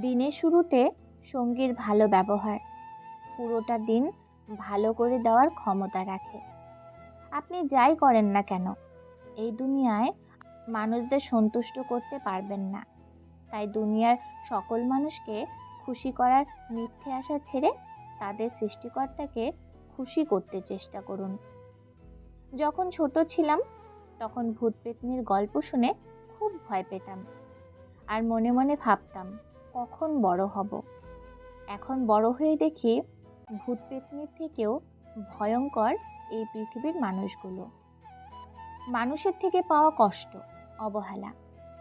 দিনের শুরুতে সঙ্গীর ভালো ব্যবহার। পুরোটা দিন ভালো করে দেওয়ার ক্ষমতা রাখে। আপনি যাই করেন না কেন, এই দুনিয়ায় মানুষদের সন্তুষ্ট করতে পারবেন না। তাই দুনিয়ার সকল মানুষকে খুশি করার মিথ্যে আশা ছেড়ে তাদের সৃষ্টিকর্তাকে খুশি করতে চেষ্টা করুন। যখন ছোট ছিলাম, তখন ভূত পেতনির গল্প শুনে খুব ভয় পেতাম। আর মনে মনে ভাবতাম কখন বড় হব? এখন বড় হয়ে দেখি ভূত পেতনির থেকেও ভয়ঙ্কর এই পৃথিবীর মানুষগুলো। মানুষের থেকে পাওয়া কষ্ট, অবহেলা।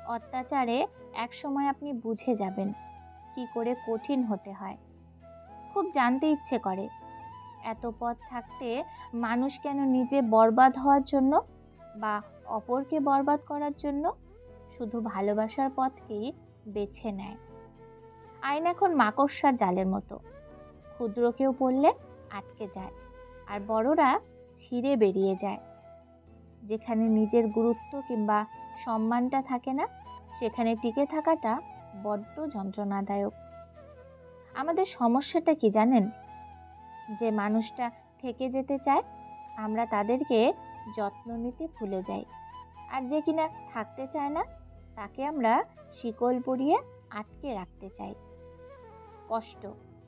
অত্যাচারে এক সময় আপনি বুঝে যাবেন কি করে কঠিন হতে হয়। খুব জানতে ইচ্ছে করে, এত পথ থাকতে মানুষ কেন নিজে বরবাদ হওয়ার জন্য বা অপরকে বরবাদ করার জন্য? শুধু ভালোবাসার পথকেই বেছে নেয়। আইন এখন মাকড়সার জালের মতো। ক্ষুদ্র কেউ পড়লে আটকে যায়, আর বড়রা ছিঁড়ে বেরিয়ে যায়। যেখানে নিজের গুরুত্ব কিংবা সম্মানটা থাকে না, সেখানে টিকে থাকাটা বড্ড যন্ত্রণাদায়ক। আমাদের সমস্যাটা কি জানেন? যে মানুষটা থেকে যেতে চায়, আমরা তাদেরকে যত্ন নিতে ভুলে যাই। আর যে কিনা থাকতে চায় না, তাকে আমরা শিকল পরিয়ে আটকে রাখতে চাই। কষ্ট,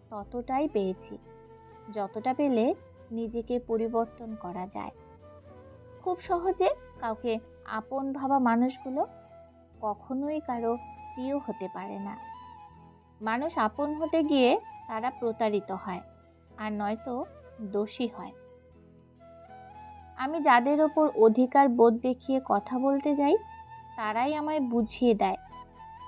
ততটাই পেয়েছি। যতটা পেলে নিজেকে পরিবর্তন করা যায়। খুব সহজে কাউকে আপন ভাবা মানুষগুলো কখনোই কারও প্রিয় হতে পারে না। মানুষ আপন হতে গিয়ে তারা প্রতারিত হয় আর নয়তো দোষী হয়। আমি যাদের ওপর অধিকার বোধ দেখিয়ে কথা বলতে যাই, তারাই আমায় বুঝিয়ে দেয়।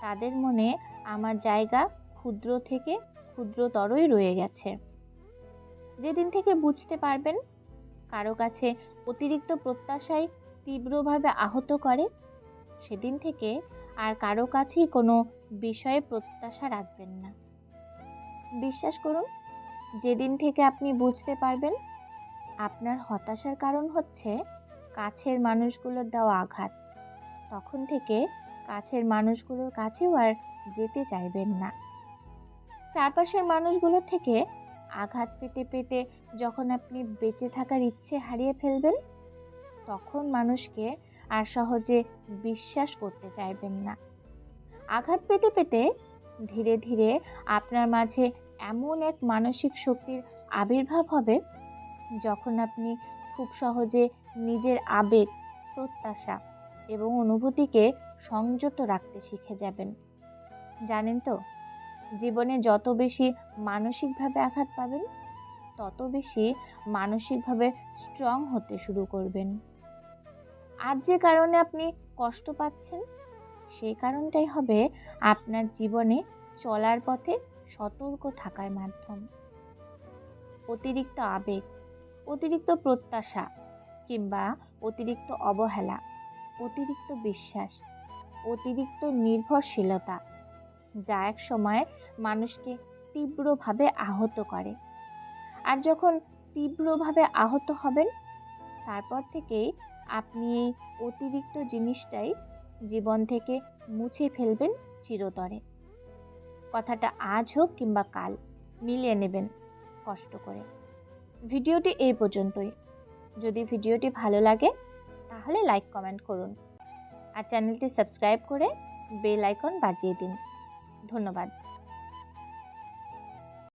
তাদের মনে আমার জায়গা ক্ষুদ্র থেকে ক্ষুদ্রতরই রয়ে গেছে। যেদিন থেকে বুঝতে পারবেন, কারও কাছে অতিরিক্ত প্রত্যাশায় তীব্রভাবে আহত করে, সেদিন থেকে আর কারও কাছেই কোনো বিষয়ে প্রত্যাশা রাখবেন না। বিশ্বাস করুন, যেদিন থেকে আপনি বুঝতে পারবেন, আপনার হতাশার কারণ হচ্ছে কাছের মানুষগুলোর দেওয়া আঘাত। তখন থেকে কাছের মানুষগুলোর কাছেও আর যেতে চাইবেন না। চারপাশের মানুষগুলোর থেকে আঘাত পেতে পেতে যখন আপনি বেঁচে থাকার ইচ্ছে হারিয়ে ফেলবেন, তখন মানুষকে আর সহজে বিশ্বাস করতে চাইবেন না। আঘাত পেতে পেতে ধীরে ধীরে আপনার মাঝে এমন এক মানসিক শক্তির আবির্ভাব হবে, যখন আপনি খুব সহজে নিজের আবেগ, প্রত্যাশা এবং অনুভূতিকে সংযত রাখতে শিখে যাবেন। জানেন তো জীবনে যত বেশি মানসিকভাবে আঘাত পাবেন, তত বেশি মানসিকভাবে স্ট্রং হতে শুরু করবেন। আজ যে কারণে আপনি কষ্ট পাচ্ছেন, সেই কারণটাই হবে আপনার জীবনে চলার পথে সতর্ক থাকার মাধ্যম। অতিরিক্ত আবেগ, অতিরিক্ত প্রত্যাশা কিংবা অতিরিক্ত অবহেলা, অতিরিক্ত বিশ্বাস, অতিরিক্ত নির্ভরশীলতা যা এক সময় মানুষকে তীব্রভাবে আহত করে। আর যখন তীব্রভাবে আহত হবেন, তারপর থেকেই আপনি এই অতিরিক্ত জিনিসটাই জীবন থেকে মুছে ফেলবেন চিরতরে। কথাটা আজ হোক কিংবা কাল, মিলিয়ে নেবেন কষ্ট করে। ভিডিওটি এই পর্যন্তই। যদি ভিডিওটি ভালো লাগে, তাহলে লাইক, কমেন্ট করুন। আর চ্যানেলটি সাবস্ক্রাইব করে বেল আইকন বাজিয়ে দিন। ধন্যবাদ।